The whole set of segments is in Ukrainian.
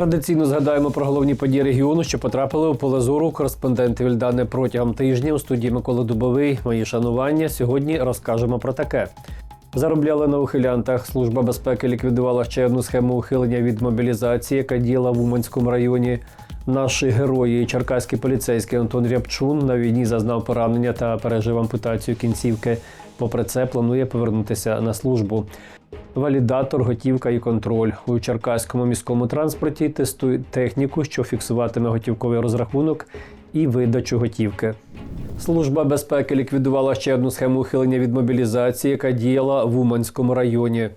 Традиційно згадаємо про головні події регіону, що потрапили у поле зору кореспонденти Вільдани протягом тижня у студії Микола Дубовий. Мої шанування. Сьогодні розкажемо про таке. Заробляли на ухилянтах. Служба безпеки ліквідувала ще одну схему ухилення від мобілізації, яка діяла в Уманському районі. Наші герої, черкаський поліцейський Антон Рябчун на війні зазнав поранення та пережив ампутацію кінцівки. Попри це, планує повернутися на службу. Валідатор, готівка і контроль у черкаському міському транспорті тестують техніку, що фіксуватиме готівковий розрахунок і видачу готівки. Служба безпеки ліквідувала ще одну схему ухилення від мобілізації, яка діяла в Уманському районі.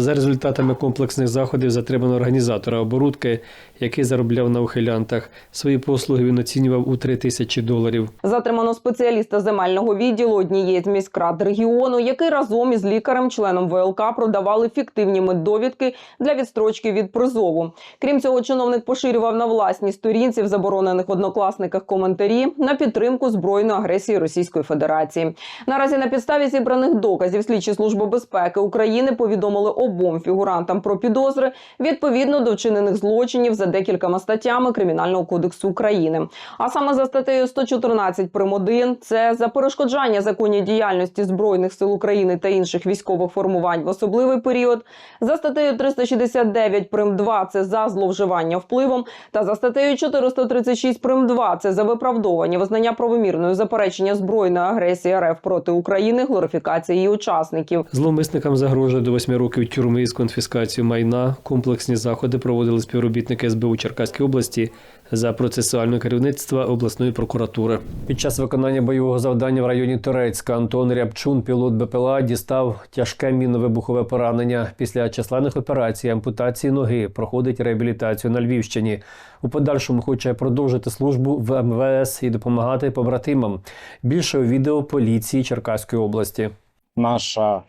За результатами комплексних заходів затримано організатора оборудки, який заробляв на ухилянтах. Свої послуги він оцінював у 3 тисячі доларів. Затримано спеціаліста земельного відділу однієї з міськрад регіону, який разом із лікарем, членом ВЛК, продавали фіктивні меддовідки для відстрочки від призову. Крім цього, чиновник поширював на власній сторінці в заборонених однокласниках коментарі на підтримку збройної агресії Російської Федерації. Наразі на підставі зібраних доказів слідчі служби безпеки України повідомили обом фігурантам про підозри відповідно до вчинених злочинів за декількома статтями Кримінального кодексу України. А саме за статтею 114 прим. 1 – це за перешкоджання законній діяльності збройних сил України та інших військових формувань в особливий період. За статтею 369 прим. 2 – це за зловживання впливом. Та за статтею 436 прим. 2 – це за виправдовування визнання правомірною заперечення збройної агресії РФ проти України, глорифікації її учасників. Зловмисникам загрожує до 8 років тюрми з конфіскацією майна. Комплексні заходи проводили співробітники СБУ Черкаської області за процесуального керівництва обласної прокуратури. Під час виконання бойового завдання в районі Турецька Антон Рябчун, пілот БПЛА, дістав тяжке мінно-вибухове поранення. Після численних операцій ампутації ноги проходить реабілітацію на Львівщині. У подальшому хоче продовжити службу в МВС і допомагати побратимам. Більше у відео поліції Черкаської області. наша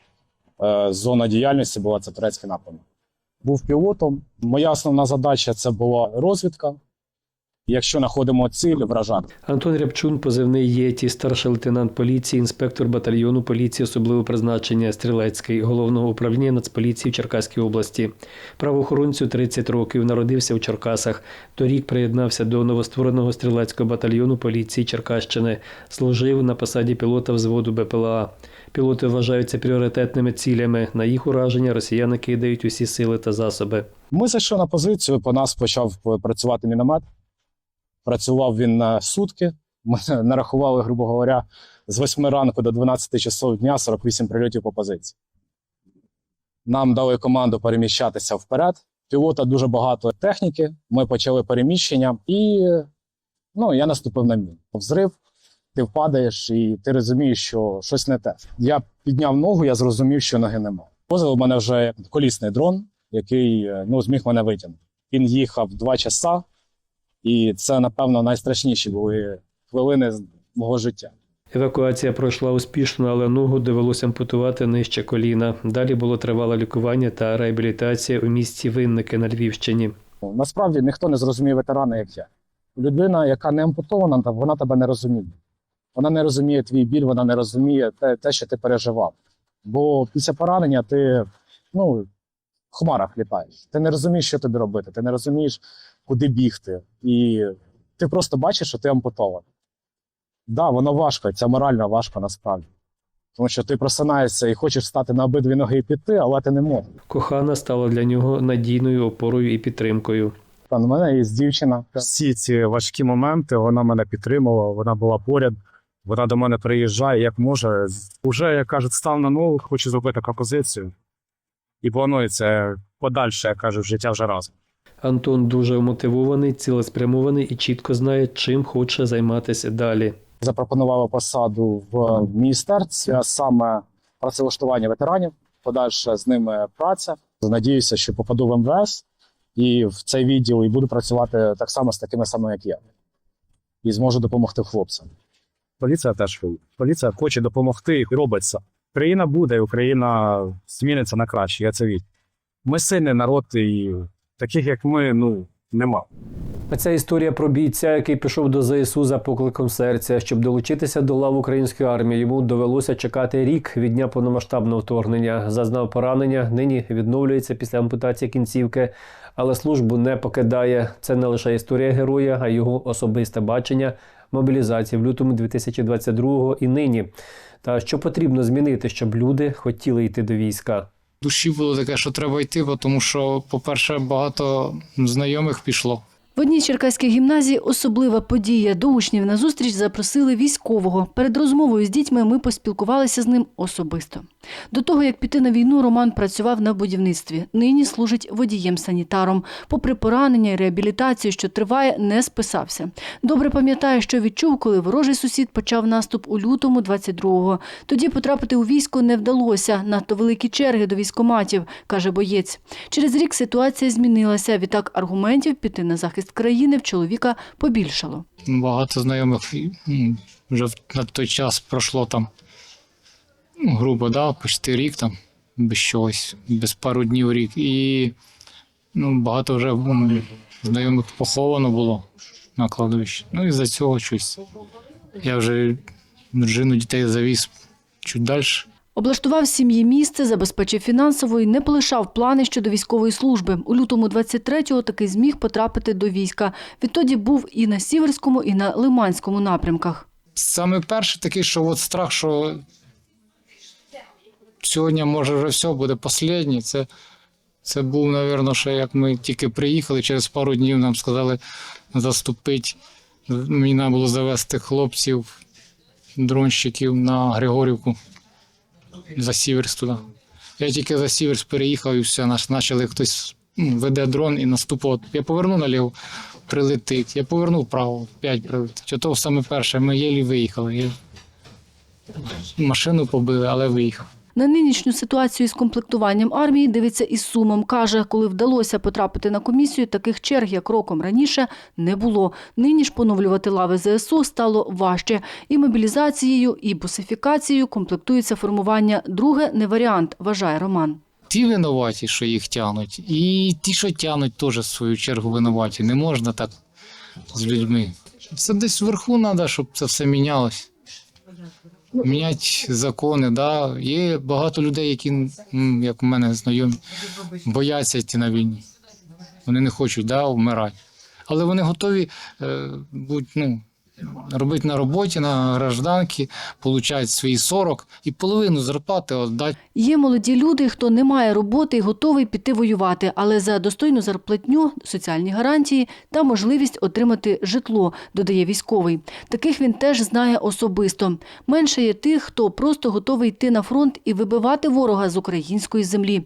зона діяльності була це турецький напрямок. Був пілотом. Моя основна задача це була розвідка. Якщо знаходимо ціль, вражати. Антон Рябчун, позивний єті, старший лейтенант поліції, інспектор батальйону поліції особливого призначення Стрілецький головного управління Нацполіції в Черкаській області. Правоохоронцю 30 років народився у Черкасах. Торік приєднався до новоствореного стрілецького батальйону поліції Черкащини. Служив на посаді пілота взводу БПЛА. Пілоти вважаються пріоритетними цілями. На їх ураження росіяни кидають усі сили та засоби. Ми зайшли на позицію, по нас почав працювати міномет. Працював він на сутки. Ми нарахували, грубо говоря, з 8 ранку до 12 часов дня 48 прильотів по позиції. Нам дали команду переміщатися вперед. Пілота дуже багато техніки. Ми почали переміщення, і ну, я наступив на міну. Взрив, ти впадаєш, і ти розумієш, що щось не те. Я підняв ногу, я зрозумів, що ноги нема. Возив у мене вже колісний дрон, який е, ну, зміг мене витягнути. Він їхав два часа, і це, напевно, найстрашніші були хвилини мого життя. Евакуація пройшла успішно, але ногу довелося ампутувати нижче коліна. Далі було тривале лікування та реабілітація у місті Винники на Львівщині. Насправді ніхто не зрозуміє ветерана, як я. Людина, яка не ампутована, вона тебе не розуміє. Вона не розуміє твій біль, вона не розуміє те, те, що ти переживав. Бо після поранення ти ну, в хмарах літаєш. Ти не розумієш, що тобі робити, ти не розумієш, куди бігти. І ти просто бачиш, що ти ампутований. Так, да, воно важко, це морально важко насправді. Тому що ти просинаєшся і хочеш стати на обидві ноги і піти, але ти не можеш. Кохана стала для нього надійною опорою і підтримкою. Та в мене є дівчина. всі ці важкі моменти вона мене підтримувала, вона була поряд. Вона до мене приїжджає як може. Уже, як кажуть, став на ногу, хочу зробити пропозицію. І планується подальше, як кажуть, життя вже разом. Антон дуже мотивований, цілеспрямований і чітко знає, чим хоче займатися далі. Запропонували посаду в міністерстві, а саме працевлаштування ветеранів, подальше з ними праця. Надіюся, що попаду в МВС і в цей відділ і буду працювати так само з такими самими, як я, і зможу допомогти хлопцям. Поліція теж поліція хоче допомогти і робиться. Україна буде, Україна зміниться на краще. Я це вірю. Ми сильний народ, і таких як ми, ну нема. Ця історія про бійця, який пішов до ЗСУ за покликом серця. Щоб долучитися до лав української армії, йому довелося чекати рік від дня повномасштабного вторгнення. Зазнав поранення. Нині відновлюється після ампутації кінцівки, але службу не покидає. Це не лише історія героя, а його особисте бачення мобілізації в лютому 2022 і нині. Та що потрібно змінити, щоб люди хотіли йти до війська. душі було таке, що треба йти, бо тому що, по-перше, багато знайомих пішло. В одній черкаській гімназії особлива подія. До учнів на зустріч запросили військового. Перед розмовою з дітьми ми поспілкувалися з ним особисто. До того, як піти на війну, Роман працював на будівництві. Нині служить водієм-санітаром. Попри поранення і реабілітацію, що триває, не списався. Добре пам'ятає, що відчув, коли ворожий сусід почав наступ у лютому 22-го. Тоді потрапити у військо не вдалося. Надто великі черги до військоматів, каже боєць. Через рік ситуація змінилася. Відтак аргументів піти на захист країни в чоловіка побільшало. Багато знайомих вже на той час пройшло там, ну, грубо, да, почти рік там, без чогось, без пару днів рік. І ну, багато вже м, знайомих поховано було на кладовищі. Ну і за цього щось. Я вже дружину дітей завіз чуть далі. Облаштував сім'ї місце, забезпечив фінансово і не полишав плани щодо військової служби. У лютому 23-го таки зміг потрапити до війська. Відтоді був і на Сіверському, і на Лиманському напрямках. Саме перший такий, що от страх, що сьогодні може вже все буде останнє. Це, це був, мабуть, ще як ми тільки приїхали, через пару днів нам сказали заступити. Мені треба було завести хлопців, дронщиків на Григорівку за Сіверс туди. Я тільки за Сіверс переїхав і все, наш почали хтось ну, веде дрон і наступав. Я повернув наліво, прилетить. Я повернув вправо, п'ять прилетить. Ото саме перше, ми єлі виїхали. Я... Машину побили, але виїхав. На нинішню ситуацію з комплектуванням армії дивиться із сумом. Каже, коли вдалося потрапити на комісію, таких черг, як роком раніше, не було. Нині ж поновлювати лави ЗСУ стало важче. І мобілізацією, і бусифікацією комплектується формування. Друге не варіант, вважає Роман. Ті винуваті, що їх тягнуть, і ті, що тягнуть, теж в свою чергу винуваті. Не можна так з людьми. Це десь вверху треба, щоб це все мінялось. Міняти закони, да. Є багато людей, які, як у мене знайомі, бояться йти на війні. Вони не хочуть да, вмирати. Але вони готові е, будь, ну, робити на роботі, на гражданки, получають свої 40 і половину зарплати віддати Є молоді люди, хто не має роботи і готовий піти воювати, але за достойну зарплатню, соціальні гарантії та можливість отримати житло, додає військовий. Таких він теж знає особисто. Менше є тих, хто просто готовий йти на фронт і вибивати ворога з української землі.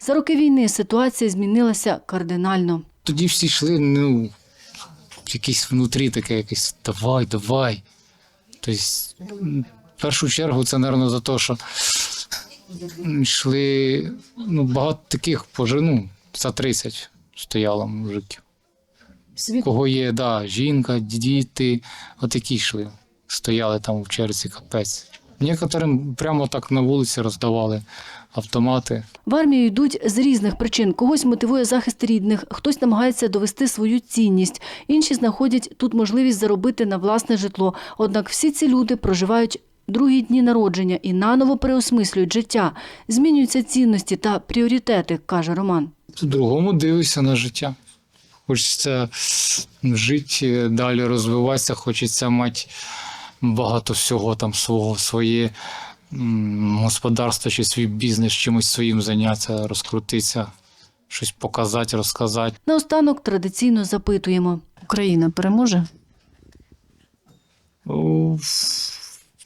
За роки війни ситуація змінилася кардинально. тоді всі йшли, ну, якісь внутрі таке, якесь давай, давай. Тобто, в першу чергу, це, мабуть, за те, що йшли ну, багато таких пожину, за 30 стояло мужиків. Кого є, да, жінка, діти, отакі йшли. Стояли там в черзі, капець. Некоторим прямо так на вулиці роздавали автомати. В армію йдуть з різних причин. Когось мотивує захист рідних, хтось намагається довести свою цінність, інші знаходять тут можливість заробити на власне житло. Однак всі ці люди проживають другі дні народження і наново переосмислюють життя. Змінюються цінності та пріоритети, каже Роман. По-другому дивишся на життя. Хочеться жити, далі розвиватися, хочеться мати багато всього там свого, своє господарство чи свій бізнес, чимось своїм зайнятися, розкрутитися, щось показати, розказати. Наостанок традиційно запитуємо. Україна переможе? Ну,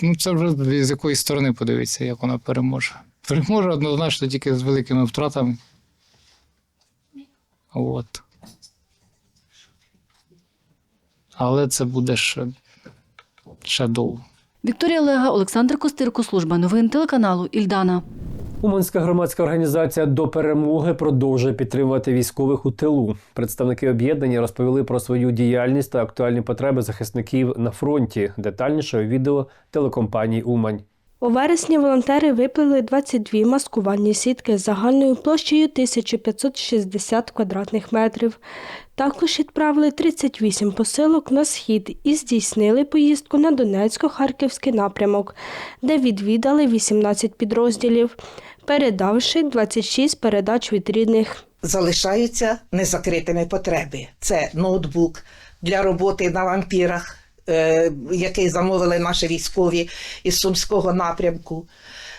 Ну, це вже з якої сторони подивитися, як вона переможе. Переможе однозначно тільки з великими втратами. От. Але це буде ще, ще довго. Вікторія Лега, Олександр Костирко, служба новин телеканалу Ільдана. Уманська громадська організація до перемоги продовжує підтримувати військових у тилу. Представники об'єднання розповіли про свою діяльність та актуальні потреби захисників на фронті. Детальніше у відео телекомпанії Умань. У вересні волонтери виплели 22 маскувальні сітки з загальною площею 1560 квадратних метрів. Також відправили 38 посилок на схід і здійснили поїздку на Донецько-Харківський напрямок, де відвідали 18 підрозділів, передавши 26 передач від рідних. залишаються незакритими потреби. Це ноутбук для роботи на вампірах, е, який замовили наші військові із Сумського напрямку.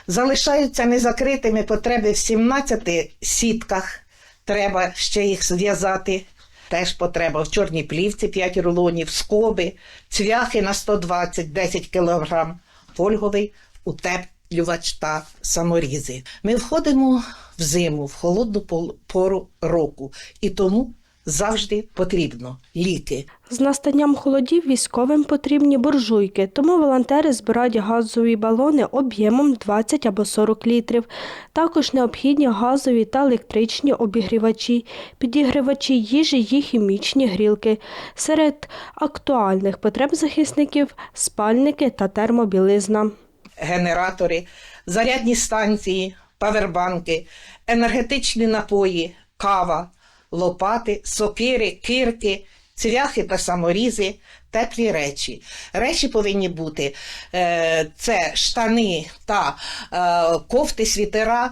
Залишаються незакритими потреби в 17 сітках. Треба ще їх зв'язати. Теж потреба. В чорній плівці 5 рулонів, скоби, цвяхи на 120, 10 кг, фольговий утеплювач та саморізи. Ми входимо в зиму, в холодну пору року, і тому завжди потрібно ліки. З настанням холодів військовим потрібні буржуйки, тому волонтери збирають газові балони об'ємом 20 або 40 літрів. Також необхідні газові та електричні обігрівачі, підігрівачі їжі і хімічні грілки. Серед актуальних потреб захисників спальники та термобілизна. генератори, зарядні станції, павербанки, енергетичні напої, кава, лопати, сокири, кирки, цвяхи та саморізи, теплі речі. Речі повинні бути е, це штани та е, кофти, світера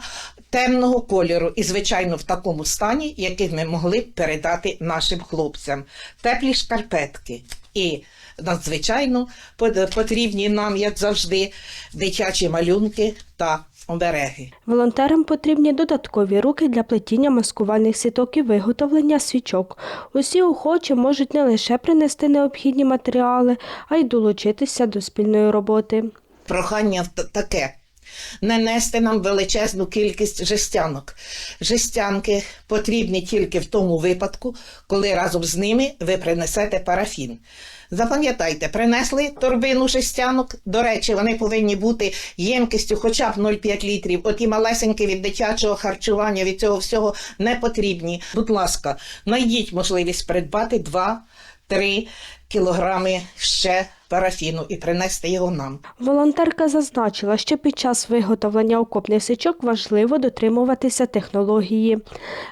темного кольору і, звичайно, в такому стані, яких ми могли б передати нашим хлопцям. Теплі шкарпетки і надзвичайно потрібні нам, як завжди, дитячі малюнки та обереги. Волонтерам потрібні додаткові руки для плетіння маскувальних сіток і виготовлення свічок. Усі охочі можуть не лише принести необхідні матеріали, а й долучитися до спільної роботи. Прохання таке. Не нести нам величезну кількість жестянок. Жестянки потрібні тільки в тому випадку, коли разом з ними ви принесете парафін. Запам'ятайте, принесли торбину шестянок. До речі, вони повинні бути ємкістю хоча б 0,5 літрів. Оті малесенькі від дитячого харчування, від цього всього не потрібні. Будь ласка, знайдіть можливість придбати 2-3 кілограми ще парафіну і принести його нам. Волонтерка зазначила, що під час виготовлення окопних січок важливо дотримуватися технології.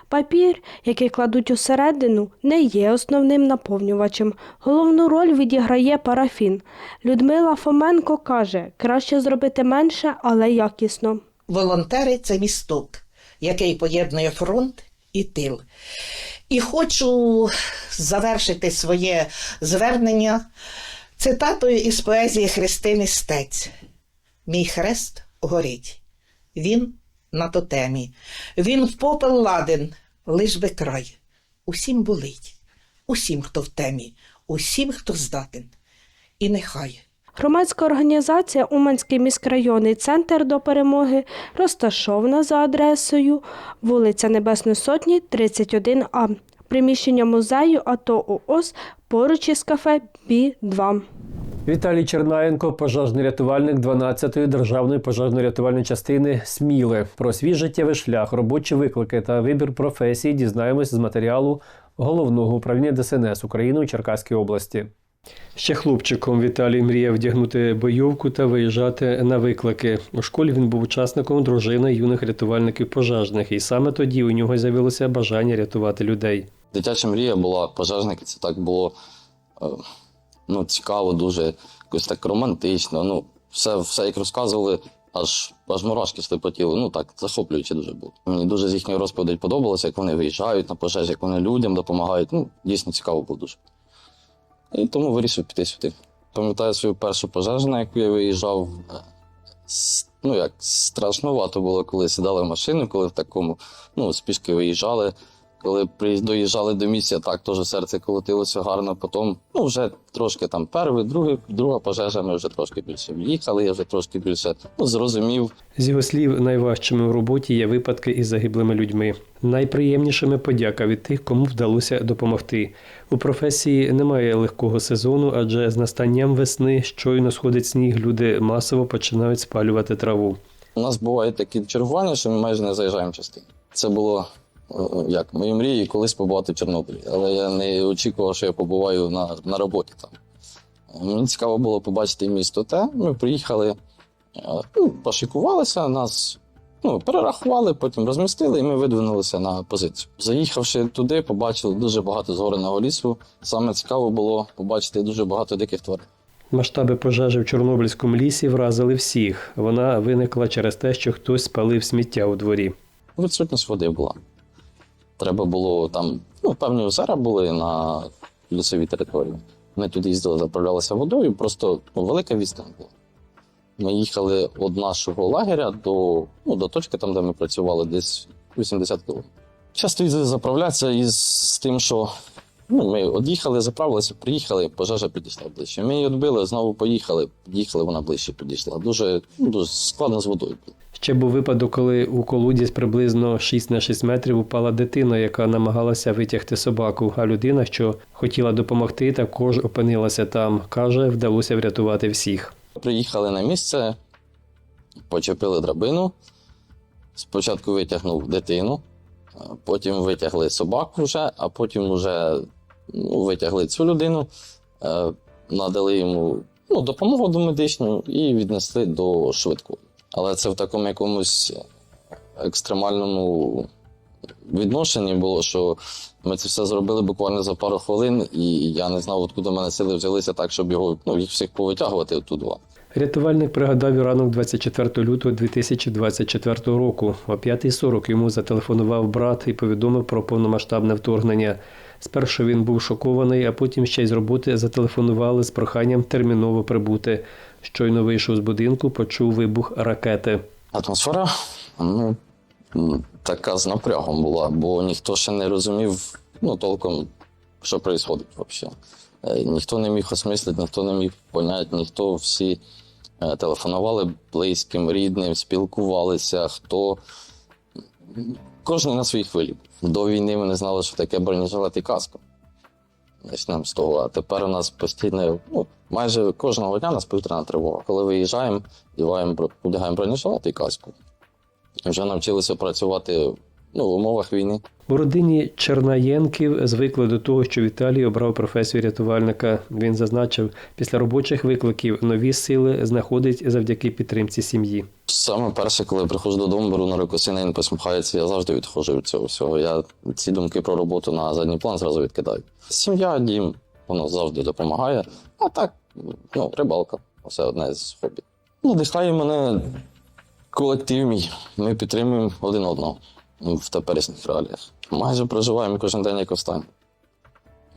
Папір, який кладуть усередину, не є основним наповнювачем. Головну роль відіграє парафін. Людмила Фоменко каже, краще зробити менше, але якісно. Волонтери це місток, який поєднує фронт і тил. І хочу завершити своє звернення цитатою із поезії Христини Стець. Мій хрест горить, він на тотемі, він в попел ладен, лиш би край. Усім болить, усім, хто в темі, усім, хто здатен. І нехай. Громадська організація Уманський міськрайонний центр до перемоги розташована за адресою вулиця Небесної Сотні, 31А. Приміщення музею АТО ООС поруч із кафе Бі-2. Віталій Чернаєнко, пожежний рятувальник 12-ї державної пожежно-рятувальної частини Сміле. Про свій життєвий шлях, робочі виклики та вибір професії дізнаємось з матеріалу головного управління ДСНС України у Черкаській області. Ще хлопчиком Віталій мріяв вдягнути бойовку та виїжджати на виклики. У школі він був учасником дружини юних рятувальників пожежних, і саме тоді у нього з'явилося бажання рятувати людей. Дитяча мрія була пожежники, це так було е, ну, цікаво, дуже якось так романтично. Ну, все, все як розказували, аж, аж мурашки слепотіли. Ну так, захоплююче дуже було. Мені дуже з їхньої розповідей подобалося, як вони виїжджають на пожежі, як вони людям допомагають. Ну, дійсно цікаво було дуже. І тому вирішив піти сюди. Пам'ятаю свою першу пожежу, на яку я виїжджав. е, Ну, як страшнувато було, коли сідали в машину, коли в такому, ну, спішки виїжджали. Коли доїжджали до місця, так теж серце колотилося гарно. Потім, ну, вже трошки там перший, другий, друга пожежа, ми вже трошки більше в'їхали, я вже трошки більше ну, зрозумів, З його слів, найважчими в роботі є випадки із загиблими людьми. Найприємнішими подяка від тих, кому вдалося допомогти. У професії немає легкого сезону, адже з настанням весни щойно сходить сніг, люди масово починають спалювати траву. У нас бувають такі чергування, що ми майже не заїжджаємо частину. Це було як мої мрії колись побувати в Чорнобилі, але я не очікував, що я побуваю на, на роботі там. Мені цікаво було побачити місто те. Ми приїхали, е, ну, пошикувалися, нас ну, перерахували, потім розмістили, і ми видвинулися на позицію. Заїхавши туди, побачили дуже багато згореного лісу. Саме цікаво було побачити дуже багато диких тварин. Масштаби пожежі в Чорнобильському лісі вразили всіх. Вона виникла через те, що хтось спалив сміття у дворі. Відсутність води була. Треба було там, ну, певні озера були на лісовій території. Ми туди їздили, заправлялися водою, просто ну, велика відстань була. Ми їхали від нашого лагеря до, ну, до точки, там, де ми працювали, десь 80 кілометрів. Часто їздили заправлятися із з тим, що ну, ми од'їхали, заправилися, приїхали, пожежа підійшла ближче. Ми її відбили, знову поїхали, під'їхали, вона ближче підійшла. Дуже, ну, дуже складно з водою було. Ще був випадок, коли у колодязь приблизно 6 на 6 метрів упала дитина, яка намагалася витягти собаку. А людина, що хотіла допомогти, також опинилася там. Каже, вдалося врятувати всіх. Приїхали на місце, почепили драбину. Спочатку витягнув дитину, потім витягли собаку вже, а потім вже ну, витягли цю людину, е, надали йому ну, допомогу домедичну і віднесли до швидкої. Але це в такому якомусь екстремальному відношенні було, що ми це все зробили буквально за пару хвилин, і я не знав, откуда мене сили взялися так, щоб його ну, їх всіх повитягувати оттуда. Рятувальник пригадав ранок 24 лютого 2024 року. О 5.40 йому зателефонував брат і повідомив про повномасштабне вторгнення. Спершу він був шокований, а потім ще й з роботи зателефонували з проханням терміново прибути. Щойно вийшов з будинку, почув вибух ракети. Атмосфера ну, така з напрягом була, бо ніхто ще не розумів ну, толком, що відбувається взагалі. Е, Ніхто не міг осмислити, ніхто не міг поняти, ніхто всі е, телефонували близьким, рідним, спілкувалися, хто. Кожен на своїй хвилі. До війни ми не знали, що таке бронежилет і каска. Почнемо з того. А тепер у нас постійно, ну, майже кожного дня у нас повітряна тривога. Коли виїжджаємо, діваємо, одягаємо бронежилет і каску. Вже навчилися працювати ну, в умовах війни. У родині Чернаєнків звикли до того, що Віталій обрав професію рятувальника. Він зазначив, після робочих викликів нові сили знаходить завдяки підтримці сім'ї. Саме перше, коли я приходжу додому, беру на руку сина, він посміхається, я завжди відходжу від цього всього. Я ці думки про роботу на задній план зразу відкидаю. Сім'я, дім, воно завжди допомагає. А так, ну, рибалка, це одне з хобі. Надихає мене колектив мій. Ми підтримуємо один одного в теперішніх реаліях. Майже проживаємо кожен день як останній.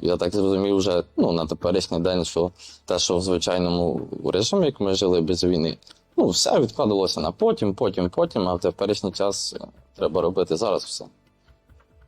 Я так зрозумів вже ну, на теперішній день, що те, що в звичайному режимі, як ми жили без війни, ну, все відкладалося на потім, потім, потім, а в теперішній час е, треба робити зараз все.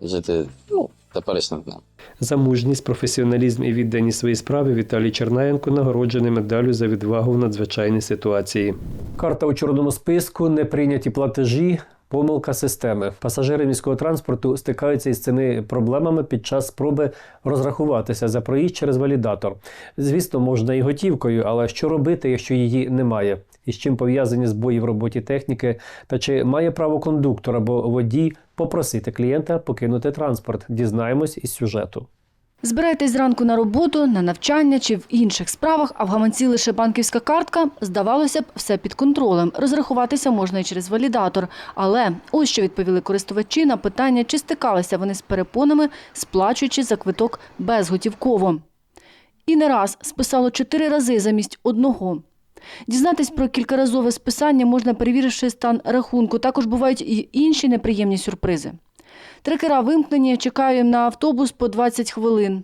Жити ну, теперішнім днем. За мужність, професіоналізм і відданість своїй справі Віталій Чернаєнко нагороджений медаллю за відвагу в надзвичайній ситуації. Карта у чорному списку, неприйняті платежі. Помилка системи. Пасажири міського транспорту стикаються із цими проблемами під час спроби розрахуватися за проїзд через валідатор. Звісно, можна і готівкою, але що робити, якщо її немає? І з чим пов'язані збої в роботі техніки? Та чи має право кондуктор або водій попросити клієнта покинути транспорт? Дізнаємось із сюжету. Збираєтесь зранку на роботу, на навчання чи в інших справах, а в гаманці лише банківська картка, здавалося б, все під контролем. Розрахуватися можна і через валідатор. Але ось що відповіли користувачі на питання, чи стикалися вони з перепонами, сплачуючи за квиток безготівково. І не раз списало чотири рази замість одного. Дізнатись про кількаразове списання можна, перевіривши стан рахунку. Також бувають і інші неприємні сюрпризи. Трекера вимкнені, чекаємо на автобус по 20 хвилин.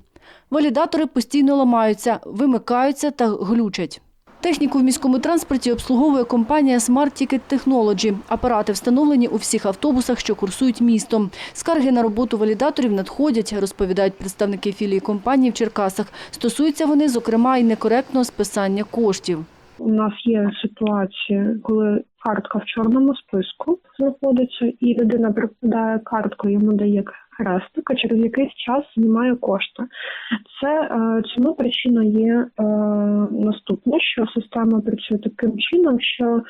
Валідатори постійно ламаються, вимикаються та глючать. Техніку в міському транспорті обслуговує компанія Smart Ticket Technology. Апарати встановлені у всіх автобусах, що курсують містом. Скарги на роботу валідаторів надходять, розповідають представники філії компанії в Черкасах. Стосуються вони, зокрема, і некоректного списання коштів. У нас є ситуація, коли картка в чорному списку знаходиться, і людина прикладає картку, йому дає хрестик, а через якийсь час знімає кошти. Це е, цьому причина є е, наступне, що система працює таким чином, що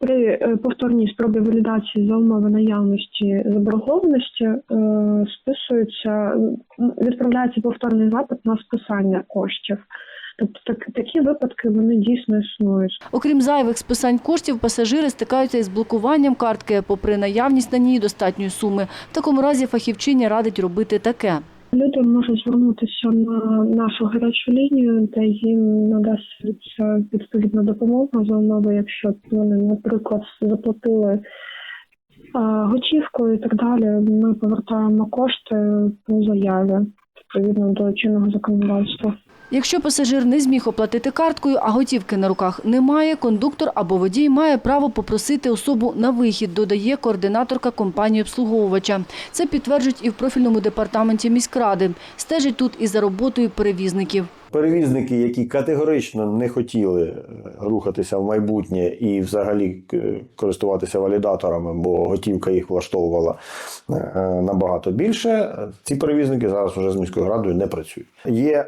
при е, повторній спробі валідації за умови наявності заборгованості е, списується, відправляється повторний запит на списання коштів. Тобто так, такі випадки вони дійсно існують. Окрім зайвих списань коштів, пасажири стикаються із блокуванням картки, попри наявність на ній достатньої суми. В такому разі фахівчиня радить робити таке. Люди можуть звернутися на нашу гарячу лінію, де їм надасться відповідна допомога за умови, якщо вони, наприклад, заплатили готівкою і так далі. Ми повертаємо кошти по заяві відповідно до чинного законодавства. Якщо пасажир не зміг оплатити карткою, а готівки на руках немає, кондуктор або водій має право попросити особу на вихід, додає координаторка компанії обслуговувача. Це підтверджують і в профільному департаменті міськради. Стежить тут і за роботою перевізників. Перевізники, які категорично не хотіли е, рухатися в майбутнє і взагалі е, користуватися валідаторами, бо готівка їх влаштовувала е, набагато більше. Ці перевізники зараз вже з міською радою не працюють. Є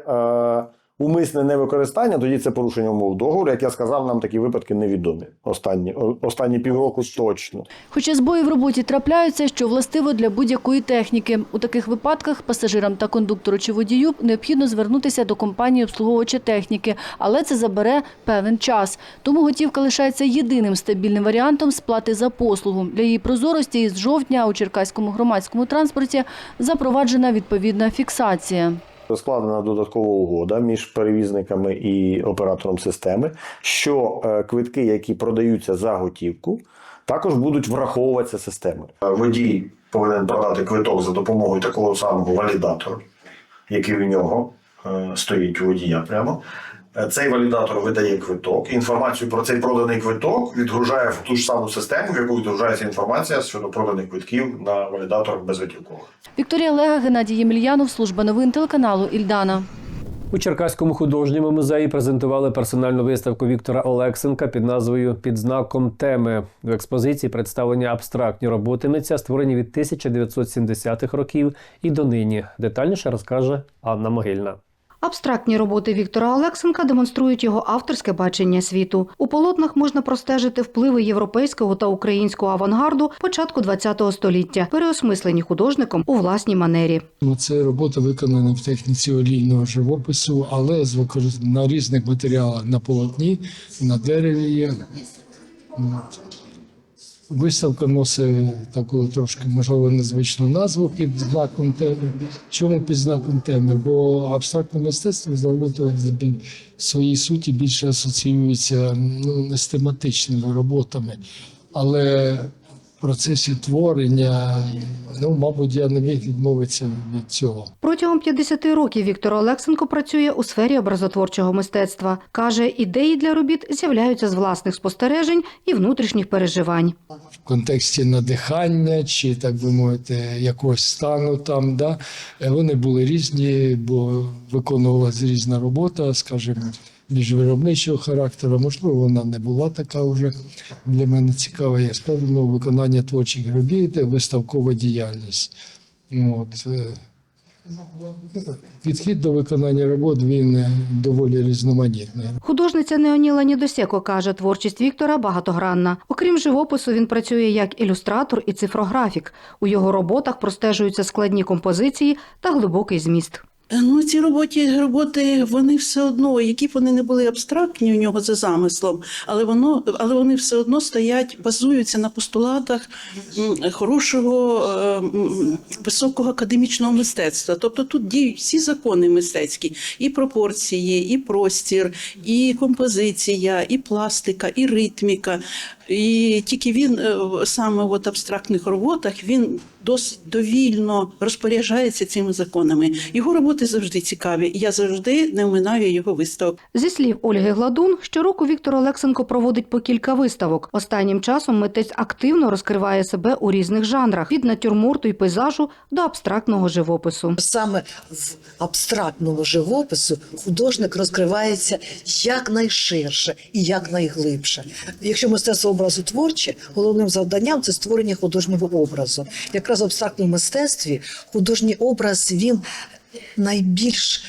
умисне невикористання, тоді це порушення умов договору. Як я сказав, нам такі випадки невідомі. Останні, останні півроку точно. Хоча збої в роботі трапляються, що властиво для будь-якої техніки. У таких випадках пасажирам та кондуктору чи водію необхідно звернутися до компанії обслуговувача техніки, але це забере певний час. Тому готівка лишається єдиним стабільним варіантом сплати за послугу. Для її прозорості із жовтня у Черкаському громадському транспорті запроваджена відповідна фіксація. Складена додаткова угода між перевізниками і оператором системи, що е, квитки, які продаються за готівку, також будуть враховуватися системою. Водій повинен продати квиток за допомогою такого самого валідатора, який у нього е, стоїть у водія прямо. Е, Цей валідатор видає квиток. Інформацію про цей проданий квиток відгружає в ту ж саму систему, в яку відгружається інформація щодо проданих квитків на валідаторах безготівкових. Вікторія Лега, Геннадій Ємельянов, служба новин телеканалу Ільдана. У Черкаському художньому музеї презентували персональну виставку Віктора Олексенка під назвою Під знаком теми. В експозиції представлені абстрактні роботи митця, створені від 1970-х років і донині. Детальніше розкаже Анна Могильна. Абстрактні роботи Віктора Олексенка демонструють його авторське бачення світу. У полотнах можна простежити впливи європейського та українського авангарду початку ХХ століття, переосмислені художником у власній манері. Ну, Це робота виконана в техніці олійного живопису, але з на різних матеріалах на полотні, на дереві. Виставка носить таку трошки, можливо, незвичну назву під знаком теми. Чому під знаком теми? Бо абстрактне мистецтво в своїй суті більше асоціюється ну, не з тематичними роботами. Але процесі творення, ну, мабуть, я не міг відмовитися від цього. Протягом 50 років Віктор Олексенко працює у сфері образотворчого мистецтва. Каже, ідеї для робіт з'являються з власних спостережень і внутрішніх переживань. в контексті надихання чи, так би мовити, якогось стану там. Да? Вони були різні, бо виконувалася різна робота, скажімо, більш виробничого характеру. Можливо, вона не була така вже для мене цікава, як скажімо, виконання творчих робіт, виставкова діяльність. От. е, Підхід до виконання робот він е, доволі різноманітний. Художниця Неоніла Нідосєко каже, творчість Віктора багатогранна. Окрім живопису, він працює як ілюстратор і цифрографік. У його роботах простежуються складні композиції та глибокий зміст. Ну, ці роботи, роботи, вони все одно, які б вони не були абстрактні у нього за замислом, але воно, але вони все одно стоять, базуються на постулатах хорошого е, високого академічного мистецтва. Тобто тут діють всі закони мистецькі, і пропорції, і простір, і композиція, і пластика, і ритміка. І тільки він е, саме в абстрактних роботах він досить довільно розпоряджається цими законами. Його роботи завжди цікаві. і Я завжди не оминаю його виставок. Зі слів Ольги Гладун, щороку Віктор Олексенко проводить по кілька виставок. Останнім часом митець активно розкриває себе у різних жанрах від натюрморту і пейзажу до абстрактного живопису. Саме в абстрактному живопису художник розкривається якнайширше і якнайглибше. Якщо мистецтво образу творче, головним завданням це створення художнього образу. Якраз в абстрактному мистецтві художній образ він найбільш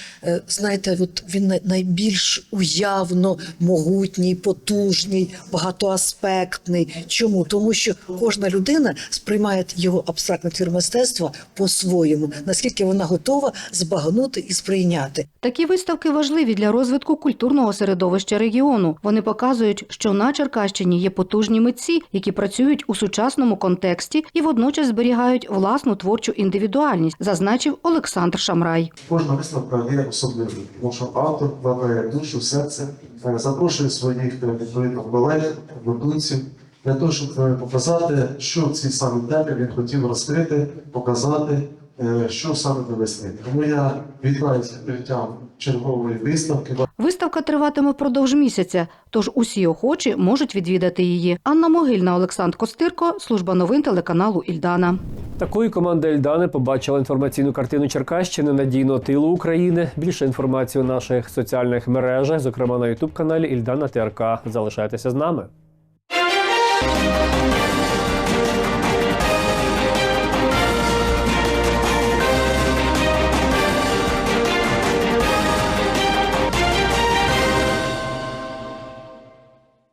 знаєте, от він най- найбільш уявно могутній, потужний, багатоаспектний. Чому? Тому що кожна людина сприймає його абстрактне твір мистецтва по-своєму, наскільки вона готова збагнути і сприйняти. Такі виставки важливі для розвитку культурного середовища регіону. Вони показують, що на Черкащині є потужні митці, які працюють у сучасному контексті і водночас зберігають власну творчу індивідуальність, зазначив Олександр Шамрай. Кожна виставка є особливою, тому що автор вкладає душу, серце, е, запрошує своїх е, відповідно колег, однодумців для того, щоб е, показати, що в цій саме темі він хотів розкрити, показати, що саме довести. Тому я відкриттям чергової виставки. Виставка триватиме впродовж місяця, тож усі охочі можуть відвідати її. Анна Могильна, Олександр Костирко, служба новин телеканалу Ільдана. Такою команда Ельдани побачила інформаційну картину Черкащини надійного тилу України. Більше інформації у наших соціальних мережах, зокрема на Ютуб каналі Ільдана ТРК. Залишайтеся з нами.